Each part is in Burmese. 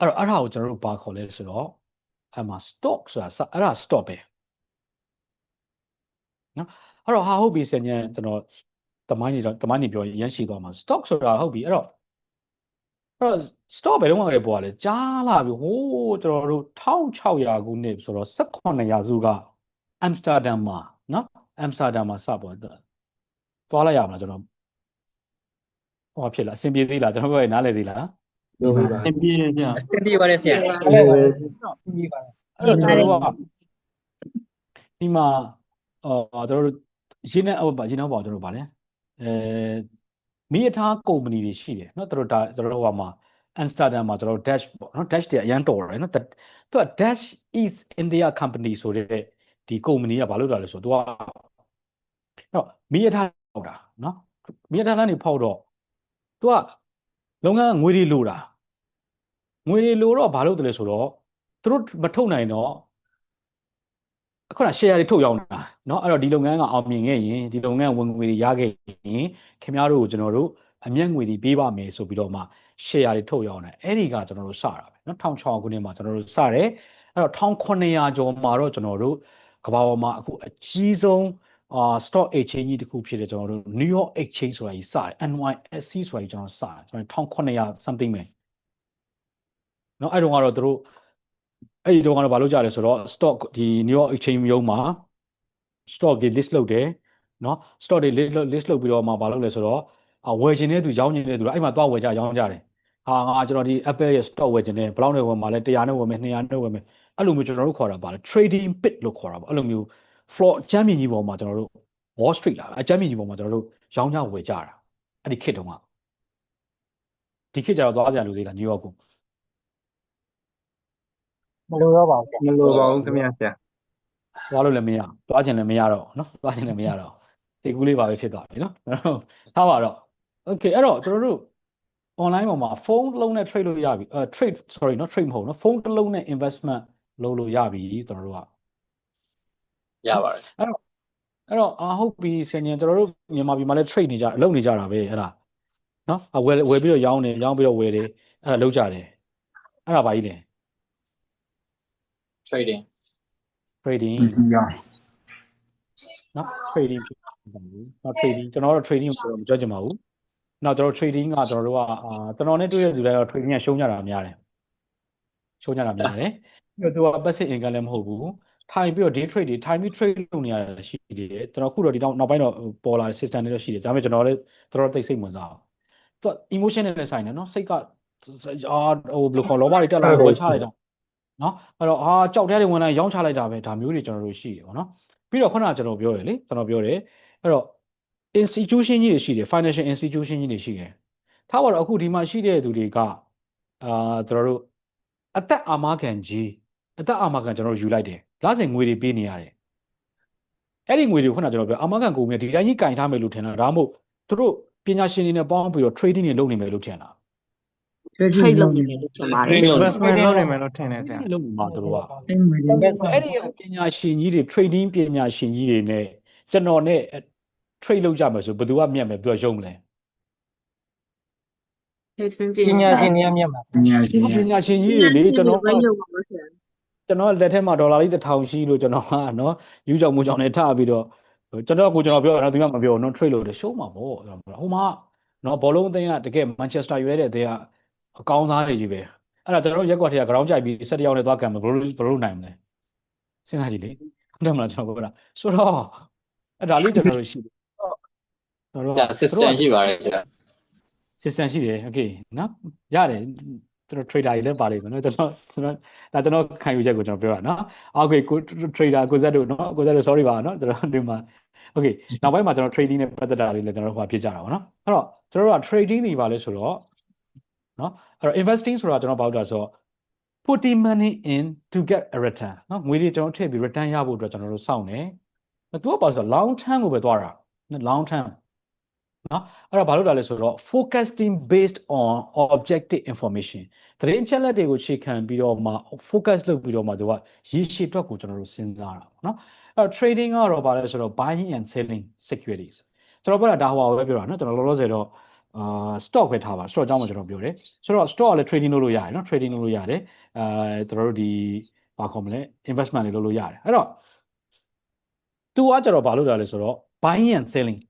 အဲ့တော့အဲ့ဒါကိုကျွန်တော်တို့ဘာခေါ်လဲဆိုတော့အဲ့မှာ stock ဆိုတာအဲ့ဒါ stock ပဲနော်အဲ့တော့ဟာဟုတ်ပြီဆင်ញံကျွန်တော်တမိုင်းနေတော့တမိုင်းနေပြောရင်ရမ်းရှိသွားမှာ stock ဆိုတာဟုတ်ပြီအဲ့တော့အဲ့တော့ stock ဘယ်တော့မှလည်းပေါ်ရလဲကြားလာပြီဟိုးကျွန်တော်တို့1600ခုနှစ်ဆိုတော့18ရာစုကအမ်စတာဒမ်မှာနော်အမ်စတာဒမ်မှာစပေါ်သွားလိုက်ရမလားကျွန်တော်ဟောဖြစ်လားအဆင်ပြေသေးလားကျွန်တော်ပြောရင်နားလည်သေးလား လို့ပါ အဆင်ပြေကြ အဆင်ပြေပါတယ်ဆရာ အဲ့တော့ကျွန်တော်တို့ကဒီမှာအော်ကျွန်တော်တို့ရင်းနဲ့အော်ပါရင်းနဲ့ပေါ့ကျွန်တော်တို့ဗာလဲအဲမိအထားကုမ္ပဏီတွေရှိတယ်เนาะတို့ဒါကျွန်တော်တို့ဟိုမှာအမ်စတာဒမ်မှာကျွန်တော် dash ပေါ့เนาะ dash တွေအရန်တော်တယ်เนาะသူက dash east india company ဆိုတဲ့ဒီကုမ္ပဏီကဘာလုပ်တာလဲဆိုတော့သူကတော့မိအထားပေါက်တာเนาะမိအထားလမ်းနေဖောက်တော့သူကလုပ်ငန်းငွေတွေလိုတာ ငွေတွေလိုတော့ဘာလုပ်တယ်လဲဆိုတော့သူတို့မထုတ်နိုင်တော့အခုန share တွေထုတ်ရောင်းတာเนาะအဲ့တော့ဒီလုပ်ငန်းကအောင်မြင်ခဲ့ရင်ဒီလုပ်ငန်းဝင်ငွေတွေရခဲ့ရင်ခင်ဗျားတို့ကိုကျွန်တော်တို့အမျက်ငွေတွေပေးပါမယ်ဆိုပြီးတော့မှ share တွေထုတ်ရောင်းတယ်အဲ့ဒီကကျွန်တော်တို့စတာပဲเนาะ1600ခုနှစ်မှာကျွန်တော်တို့စတယ်အဲ့တော့1900ကျော်မှာတော့ကျွန်တော်တို့ကမ္ဘာပေါ်မှာအခုအကြီးဆုံးအာ stock exchange ကြီးတစ်ခုဖြစ်တဲ့ကျွန်တော်တို့ New York Exchange ဆိုတာကြီးစတယ် NYSE ဆိုတာကြီးကျွန်တော်စတယ်ကျွန်တော်1900 something ပဲ နော်အဲ့တုန်းကတော့သူတို့အဲ့ဒီတုန်းကတော့မလုပ်ကြလဲဆိုတော့ stock ဒီ New York Exchange ရုံးမှာ stock တွေ list လုပ်တယ်နော် stock တွေ list list လုပ်ပြီးတော့မှမလုပ်လဲဆိုတော့ဝယ်ခြင်းတဲ့သူရောင်းခြင်းတဲ့သူအဲ့မှာသွားဝယ်ကြရောင်းကြတယ်ဟာငါကျွန်တော်ဒီ Apple ရဲ့ stock ဝယ်ခြင်းတဲ့ဘလောက်နဲ့ဝယ်မှာလဲ100နဲ့ဝယ်မယ်200နဲ့ဝယ်မယ်အဲ့လိုမျိုးကျွန်တော်တို့ခေါ်တာပါလေ trading pit လို့ခေါ်တာပါအဲ့လိုမျိုး floor အချမ်းမြင့်ကြီးပေါ်မှာကျွန်တော်တို့ Wall Street လာအချမ်းမြင့်ကြီးပေါ်မှာကျွန်တော်တို့ရောင်းကြဝယ်ကြတာအဲ့ဒီခေတ်တုန်းကဒီခေတ်ကျတော့သွားကြလူသေးတာ New York ကို မလိုတော့ပါဘူးမလိုပါဘူးခင်ဗျာဆရာသွားလို့လည်းမရသွားခြင်းလည်းမရတော့နော်သွားခြင်းလည်းမရတော့တိတ်ကူးလေးပါပဲဖြစ်သွားပြီနော်ထားပါတော့ okay အဲ့တော့ကျွန်တော်တို့ online ပေါ်မှာ phone တစ်လုံးနဲ့ trade လို့ရပြီအဲ trade sorry နော် trade မဟုတ်နော် phone တစ်လုံးနဲ့ investment လုပ်လို့ရပြီကျွန်တော်တို့ကရပါတယ်အဲ့တော့အဲ့တော့အာဟုတ်ပြီဆင်ញင်ကျွန်တော်တို့မြန်မာပြည်မှာလည်း trade နေကြလုပ်နေကြတာပဲအဲ့ဒါနော်အဝယ်ဝယ်ပြီးတော့ရောင်းနေရောင်းပြီးတော့ဝယ်တယ်အဲ့ဒါလုပ်ကြတယ်အဲ့ဒါဘာကြီးလဲ trading trading ဒီရောနော် trading ဖြစ်တယ်နော် trading ကျွန်တော်တို့ trading ကိုမကြွချင်ပါဘူးနောက်ကျွန်တော် trading ကကျွန်တော်တို့ကအာကျွန်တော်နဲ့တွေ့ရတဲ့သူတွေကတော့ trading ကရှုံးကြတာများတယ်ရှုံးကြတာများတယ်ပြီးတော့သူက passive income လည်းမဟုတ်ဘူးထိုင်ပြီးတော့ day trade တွေထိုင်ပြီး trade လုပ်နေရတာရှိတယ်ကျွန်တော်ခုတော့ဒီနောက်နောက်ပိုင်းတော့ပေါ်လာတဲ့ system တွေတော့ရှိတယ်ဒါပေမဲ့ကျွန်တော်လည်းတော်တော်သိစိတ်ဝင်စားအောင်သူက emotion နဲ့လည်းဆိုင်တယ်နော်စိတ်ကအာဟိုဘယ်လိုခေါ်လောဘတွေတက်လာဝယ်ချလိုက်တာ နော်အဲ့တော့အာကြောက်တဲ့တွေဝင်လာရောင်းချလိုက်တာပဲဒါမျိုးတွေကျွန်တော်တို့ရှိတယ်ပေါ့နော်ပြီးတော့ခုနကကျွန်တော်ပြောတယ်လေကျွန်တော်ပြောတယ်အဲ့တော့ institution ကြီးတွေရှိတယ် financial institution ကြီးတွေရှိတယ်ထားပါတော့အခုဒီမှာရှိတဲ့သူတွေကအာကျွန်တော်တို့အသက်အာမခံကြီးအသက်အာမခံကျွန်တော်တို့ယူလိုက်တယ်လစဉ်ငွေတွေပေးနေရတယ်အဲ့ဒီငွေတွေခုနကကျွန်တော်ပြောအာမခံကုန်မြဒီတိုင်းကြီးကင်ထားမယ်လို့ထင်တာဒါမှမဟုတ်သူတို့ပညာရှင်တွေနဲ့ပေါင်းပြီးတော့ trading တွေလုပ်နေမယ်လို့ထင်တာ trade လုပ်နေတယ်လို့ထင်ပါတယ် investment လုပ်နေမယ်လို့ထင်တယ်ဆရာ trading လုပ်နေမှာသူတို့ကအင်းငွေတွေအဲ့ဒီပညာရှင်ကြီးတွေ trading ပညာရှင်ကြီးတွေနဲ့ကျွန်တော်နဲ့ trade လုပ်ကြမယ်ဆိုဘယ်သူကမြတ်မယ်ဘယ်သူကယုံမလဲ trading ပညာရှင်တွေကမြတ်မှာပညာရှင်ပညာရှင်ကြီးတွေလေကျွန်တော်ကဘယ်လိုပါလဲဆရာကျွန်တော်လက်ထဲမှာဒေါ်လာလေးတစ်ထောင်ရှိလို့ကျွန်တော်ကနော်ယူကြောင်မူကြောင်နဲ့ထပြီးတော့ကျွန်တော်ကိုကျွန်တော်ပြောတာသူကမပြောနော် trade လုပ်တယ်ရှုံးမှာပေါ့ကျွန်တော်ပြောဟိုမှာနော်ဘောလုံးအသင်းကတကယ် Manchester United အသင်းက အကောင်းစားတွေကြီးပဲအဲ့ဒါကျွန်တော်ရက်ကွက်ထဲက ground ကြိုက်ပြီး17ယောက်နဲ့သွားကန်မယ်ဘယ်လိုဘယ်လိုနိုင်မလဲစဉ်းစားကြည့်လေဟုတ်တယ်မလားကျွန်တော်ပြောတာဆိုတော့အဲ့ဒါလေးကျွန်တော်တို့ရှိတယ်ကျွန်တော်ဒါတို့ system ရှိပါတယ်ဆရာ system ရှိတယ် okay နော်ရတယ်ကျွန်တော် trader တွေလည်းပါလိမ့်မယ်နော်ကျွန်တော်ကျွန်တော်ဒါကျွန်တော်ခံယူချက်ကိုကျွန်တော်ပြောတာနော် okay ကို trader ကိုဇက်တို့နော်ကိုဇက်တို့ sorry ပါနော်ကျွန်တော်ဒီမှာ okay နောက်ပိုင်းမှာကျွန်တော် trading နဲ့ပတ်သက်တာတွေလည်းကျွန်တော်ဟိုဖြစ်ကြတာပါနော်အဲ့တော့ကျွန်တော်တို့က trading တွေပါလဲဆိုတော့ နော်အဲ့တော့ investing ဆိုတာကျွန်တော်ဘာလို့လဲဆိုတော့ putting money in to get a return နော်ငွေတွေကျွန်တော်ထည့်ပြီး return ရဖို့အတွက်ကျွန်တော်တို့စောင့်နေသူကဘာလို့ဆိုတော့ long term ကိုပဲသွားတာ long term နော်အဲ့တော့ဘာလို့လဲလဲဆိုတော့ forecasting based on objective information သတင်းချက်လက်တွေကိုခြေခံပြီးတော့မှ focus လုပ်ပြီးတော့မှသူကရည်ရှိအတွက်ကိုကျွန်တော်တို့စဉ်းစားတာပေါ့နော်အဲ့တော့ trading ကတော့ဘာလဲဆိုတော့ buying and selling securities ကျွန်တော်ပြောတာဒါဟိုပါပဲပြောတာနော်ကျွန်တော်လောလောဆယ်တော့ အာ stock ပဲထားပါ stock အကြောင်းမှကျွန်တော်ပြောတယ်ဆိုတော့ stock ကလည်း trading လုပ်လို့ရတယ်နော် trading လုပ်လို့ရတယ်အဲကျွန်တော်တို့ဒီဘာခေါ်မလဲ investment တွေလုပ်လို့ရတယ်အဲ့တော့သူကကျတော့ဘာလုပ်တာလဲဆိုတော့ buying and selling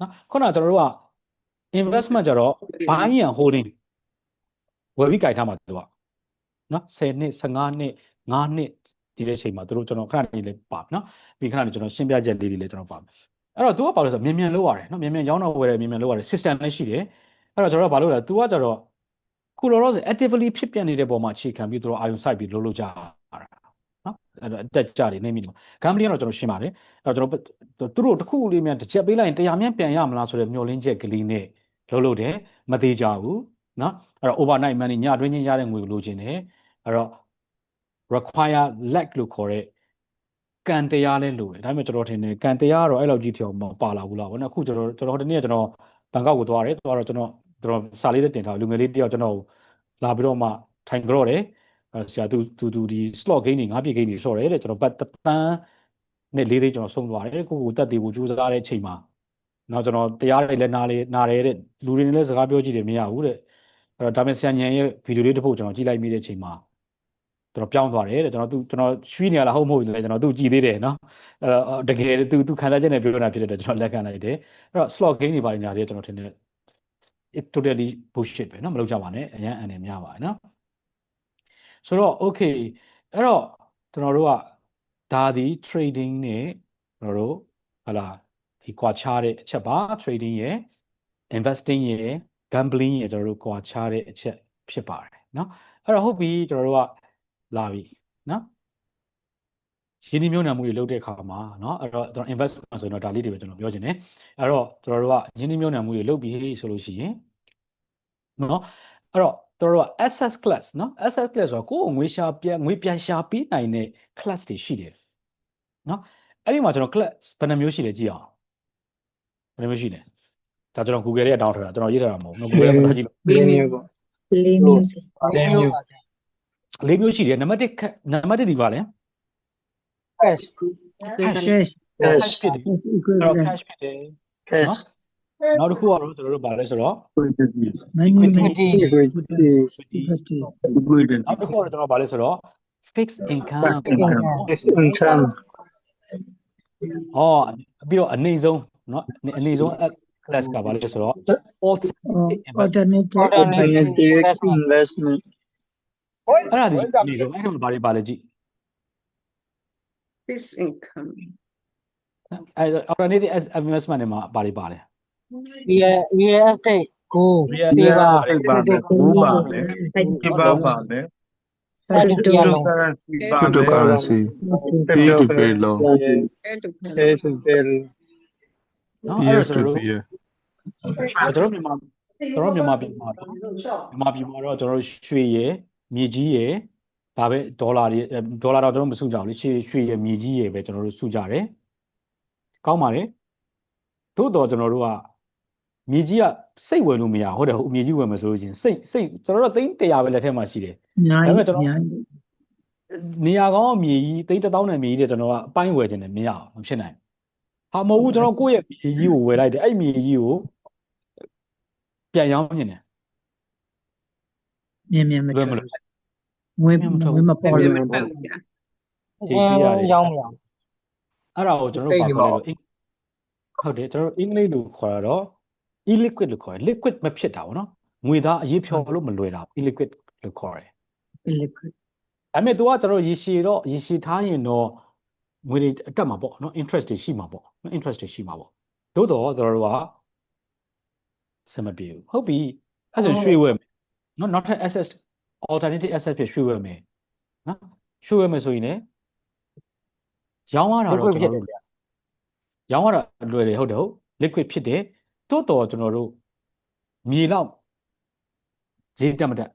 နော်ခုနကကျွန်တော်တို့က investment ကျတော့ buying and holding ဝယ်ပြီးကြိုက်ထားမှာသူကနော်10နှစ်15နှစ်5နှစ်ဒီတဲ့အချိန်မှာသူတို့ကျွန်တော်ခဏလေးလေးပါနော်ပြီးခဏလေးကျွန်တော်ရှင်းပြချက်လေးတွေလည်းကျွန်တော်ပါမယ် အဲ့တော့ तू ကဘာလို့လဲဆိုတော့မြန်မြန်လုပ်ရတယ်နော်မြန်မြန်ရောင်းတော့ဝယ်တယ်မြန်မြန်လုပ်ရတယ် system လည်းရှိတယ်အဲ့တော့ကျွန်တော်ကဘာလုပ်လဲ तू ကကျတော့ခုလောလောဆယ် actively ဖြစ်ပြနေတဲ့ပုံမှာအခြေခံပြီးသူတို့အာရုံစိုက်ပြီးလုပ်လို့ကြတာနော်အဲ့တော့အတက်ကြတယ်နေမိတယ် gambling ကတော့ကျွန်တော်ရှင်းပါတယ်အဲ့တော့ကျွန်တော်သူတို့တစ်ခုလေးမြန်တစ်ချက်ပေးလိုက်ရင်တရားမြန်ပြန်ရမလားဆိုတဲ့မျှော်လင့်ချက်ကလေးနဲ့လုပ်လို့တယ်မသေးကြဘူးနော်အဲ့တော့ overnight money ညအတွင်းချင်းရတဲ့ငွေကိုလိုချင်တယ်အဲ့တော့ require lag လို့ခေါ်တဲ့ ကံတရားလဲလိုတယ်ဒါပေမဲ့ကျွန်တော်ထင်တယ်ကံတရားကတော့အဲ့လောက်ကြီးထအောင်မပါလာဘူးလားဘောနော်အခုကျွန်တော်ကျွန်တော်ဒီနေ့ကကျွန်တော်ဘန်ကောက်ကိုသွားတယ်သွားတော့ကျွန်တော်ကျွန်တော်စာလေးလည်းတင်ထားလူငယ်လေးတယောက်ကျွန်တော်လာပြီးတော့မှထိုင်ကြော့တယ်အဲဆရာသူသူသူဒီ slot game တွေငါးပြည့် game တွေဆော့တယ်တဲ့ကျွန်တော်ပတ်တပန်းနဲ့လေးလေးကျွန်တော်ဆုံးသွားတယ်ကိုကိုတက်သေးဖို့ကြိုးစားတဲ့အချိန်မှာနောက်ကျွန်တော်တရားတွေလည်းနားလေးနားတယ်တဲ့လူတွေနဲ့လည်းစကားပြောကြည့်တယ်မရဘူးတဲ့အဲ့တော့ဒါပေမဲ့ဆရာညံရဲ့ဗီဒီယိုလေးတစ်ပုဒ်ကျွန်တော်ကြည့်လိုက်မိတဲ့အချိန်မှာ ကျွန်တော်ပြောင်းသွားတယ်တဲ့ကျွန်တော်သူကျွန်တော်ရွှေ့နေရလားဟုတ်မဟုတ်လဲကျွန်တော်သူကြည်သေးတယ်နော်အဲတကယ်သူသူခံစားချက်နဲ့ပြောနေတာဖြစ်တဲ့အတွက်ကျွန်တော်လက်ခံလိုက်တယ်အဲ့တော့ slot game တွေပါညာတွေကျွန်တော်ထင်တယ် it totally bullshit ပဲเนาะမလုပ်ကြပါနဲ့အရန်အန်နေများပါတယ်เนาะဆိုတော့ okay အဲ့တော့ကျွန်တော်တို့ကဒါဒီ trading နဲ့ကျွန်တော်တို့ဟလာဒီကွာခြားတဲ့အချက်ပါ trading ရဲ့ investing ရဲ့ gambling ရဲ့ကျွန်တော်တို့ကွာခြားတဲ့အချက်ဖြစ်ပါတယ်เนาะအဲ့တော့ဟုတ်ပြီကျွန်တော်တို့က လာပြီနော်ရင်းနှီးမြှုပ်နှံမှုတွေလုပ်တဲ့အခါမှာเนาะအဲ့တော့ကျွန်တော် investment ဆိုရင်တော့ဒါလေးတွေပဲကျွန်တော်ပြောချင်တယ်အဲ့တော့ကျွန်တော်တို့ကရင်းနှီးမြှုပ်နှံမှုတွေလုပ်ပြီးဆိုလို့ရှိရင်เนาะအဲ့တော့ကျွန်တော်တို့က access class เนาะ access class ဆိုတော့ကိုယ်ငွေရှာပြန်ငွေပြန်ရှာပေးနိုင်တဲ့ class တွေရှိတယ်เนาะအဲ့ဒီမှာကျွန်တော် class ဘယ်နှမျိုးရှိလဲကြည့်အောင်ဘယ်နှမျိုးရှိလဲဒါကျွန်တော် Google ရဲ့ down ထားတာကျွန်တော်ရေးထားတာမဟုတ်ဘူးနော် Google ရဲ့မှာကြည့်လို့ လေးမျိုးပေါ့ လေးမျိုးစီ လေးမျိုး လေးမျိုးရှိတယ်နံပါတ်1နံပါတ်1ဒီပါလဲ cash equivalent cash cash ဖြစ်တယ်အဲ့တော့ equivalent cash ဖြစ်တယ် cash နောက်တစ်ခုကတော့ကျွန်တော်တို့ဗာလဲဆိုတော့ money equity equity equity equity နောက်တစ်ခုကတော့ကျွန်တော်ဗာလဲဆိုတော့ fixed income income ဟောပြီးတော့အနေဆုံးเนาะအနေဆုံး class ကဗာလဲဆိုတော့ alternative alternative investment Oil, I don't have these. I have body biology. Fixed income. അവിടെ investment ബാളി ബാളെ real estate കൂ ബാളെ Cryptocurrency, peer-to-peer loan, peer-to-peer, peer-to-peer. ကျွန်တော်မြန်မာကျွန်တော်မြန်မာပြည်မှာတော့မြန်မာပြည်မှာတော့ကျွန်တော်ရွှေရည် မြေကြီးရယ်ဒါပဲဒေါ်လာတွေဒေါ်လာတော့ကျွန်တော်မစုကြဘူးလေရွှေရွှေရယ်မြေကြီးရယ်ပဲကျွန်တော်တို့စုကြတယ်ကောင်းပါလေသို့တော့ကျွန်တော်တို့ကမြေကြီးကစိတ်ဝင်လို့မရဟုတ်တယ်ဟုတ်မြေကြီးဝင်မယ်ဆိုလို့ချင်းစိတ်စိတ်ကျွန်တော်တို့သိန်း100ပဲလက်ထက်မှာရှိတယ်ညာဒါပေမဲ့ကျွန်တော်ညာနေရာကောင်းမြေကြီးသိန်း1000နဲ့မြေကြီးတဲ့ကျွန်တော်ကအပိုင်းဝယ်ခြင်းနဲ့မရအောင်မဖြစ်နိုင်ဟာမဟုတ်ဘူးကျွန်တော်ကိုယ့်ရဲ့မြေကြီးကိုဝယ်လိုက်တယ်အဲ့မြေကြီးကိုပြန်ရောင်းနေတယ် မြင်မြင်မလွယ်ထွက်မလို့ဝင်မြင်မထွက်ဝင်မပေါ်ပြန်လို့မပေါ့ဗျာကြည့်ပြရတယ်ရောင်းမရအဲ့ဒါကိုကျွန်တော်တို့ဘာခေါ်လဲလို့ဟုတ်တယ်ကျွန်တော်တို့အင်္ဂလိပ်လိုခေါ်ရတော့ illiquid လို့ခေါ်တယ် liquid မဖြစ်တာပေါ့နော်ငွေသားအရေးဖြော်လို့မလွယ်တာ illiquid လို့ခေါ်တယ် liquid ဒါပေမဲ့ तू ကကျွန်တော်ရေရှည်တော့ရေရှည်ထားရင်တော့ငွေတွေအတက်မှာပေါ့နော် interest တွေရှိမှာပေါ့နော် interest တွေရှိမှာပေါ့သို့တော့ကျွန်တော်တို့ကစမပြေဘူးဟုတ်ပြီအဲ့ဆိုရွှေဝယ်မယ် နော်နောက်ထပ် asset alternative asset ဖြစ်ရွှေဝယ်မယ်နော်ရွှေဝယ်မယ်ဆိုရင်လည်းရောင်းရတာတော့ကျွန်တော်တို့ရောင်းရတာလွယ်တယ်ဟုတ်တယ်ဟုတ် liquid ဖြစ်တယ်တိုးတော်ကျွန်တော်တို့မြေလောက်ဈေးတက်မတက်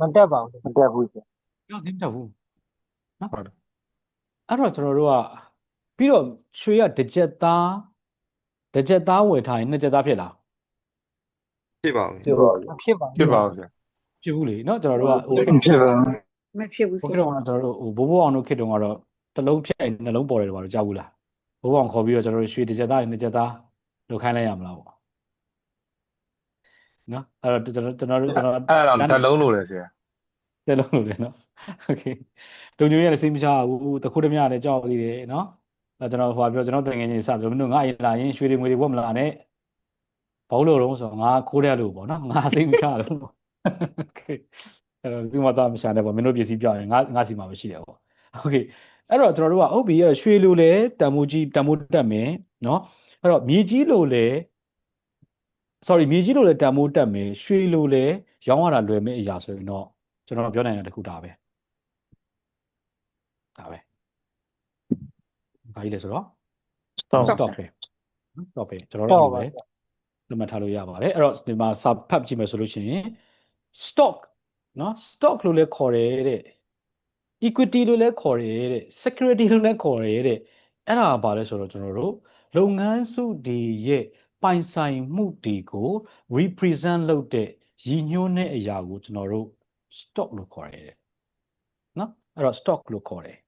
မတက်ပါဘူးမတက်ဘူးပြောဈေးမတက်ဘူးနော်ဟုတ်တယ်အဲ့တော့ကျွန်တော်တို့ကပြီးတော့ရွှေကတစ်ကြက်သားတစ်ကြက်သားဝယ်ထားရင်နှစ်ကြက်သားဖြစ်လား ဖြစ်ပါဦး ဖြစ်ပါ ဖြစ်ပါဦးဆရာ ဖြစ်ဘူးလေနော်ကျွန်တော်တို့ကဟို ဖြစ်ပါ မဖြစ်ဘူး ဟို ဆို ခေတ်တော့ကကျွန်တော်တို့ဟိုဘိုးဘိုးအောင်တို့ခေတ်တုန်းကတော့တစ်လုံးဖြတ်ရင်နှလုံးပေါ်တယ်တော့ဘာလို့ကြောက်ဘူးလားဘိုးဘိုးအောင်ခေါ်ပြီးတော့ကျွန်တော်တို့ရွှေတစ်ကြက်သားနဲ့နှစ်ကြက်သားလောက်ခိုင်းလိုက်ရမလားပေါ့ နော်အဲ့တော့ကျွန်တော်ကျွန်တော်တို့ကျွန်တော် အဲ့ဒါတော့တစ်လုံးလို့လေဆရာ တက်လုံးလို့တယ်နော်โอเคတုံညွေရလည်းစိတ်မချဘူးတခုတည်းများလည်းကြောက်သေးတယ်နော်အဲကျွန်တော်ဟိုပြောကျွန်တော်တငယ်ချင်းစဆိုမင်းတို့ငါအရင်လာရင်ရွှေတွေငွေတွေဝတ်မလာနဲ့ ဘာလို့လို့ဆိုတော့ငါခိုးတယ်လို့ပေါ့နော်ငါစိတ်မချလို့ โอเคအဲ့တော့ဒီမှာတော့မရှာနဲ့ပေါ့မင်းတို့ပစ္စည်းပြောရင်ငါငါစီမှာမရှိတယ်ပေါ့โอเคအဲ့တော့ကျွန်တော်တို့ကဟုတ်ပြီအဲ့ရွှေလိုလဲတန်မိုးကြီးတန်မိုးတက်မယ်နော်အဲ့တော့မြေကြီးလိုလဲ sorry မြေကြီးလိုလဲတန်မိုးတက်မယ်ရွှေလိုလဲရောင်းရတာလွယ်မဲ့အရာဆိုရင်တော့ကျွန်တော်ပြောနိုင်တဲ့တစ်ခုဒါပဲဒါပဲဘာကြီးလဲဆိုတော့ stop stop ပဲ stop ပဲကျွန်တော်တို့လည်း လက်မှတ်ထားလို့ရပါတယ်အဲ့တော့ဒီမှာစာဖတ်ကြည့်မယ်ဆိုလို့ရှိရင် stock နော် stock လို့လည်းခေါ်တယ်တဲ့ equity လို့လည်းခေါ်တယ်တဲ့ security လို့လည်းခေါ်တယ်တဲ့အဲ့ဒါကဘာလဲဆိုတော့ကျွန်တော်တို့လုပ်ငန်းစုတွေရဲ့ပိုင်ဆိုင်မှုတွေကို represent လုပ်တဲ့ရည်ညွှန်းတဲ့အရာကိုကျွန်တော်တို့ stock လို့ခေါ်ရတယ်တဲ့နော်အဲ့တော့ stock လို့ခေါ်တယ်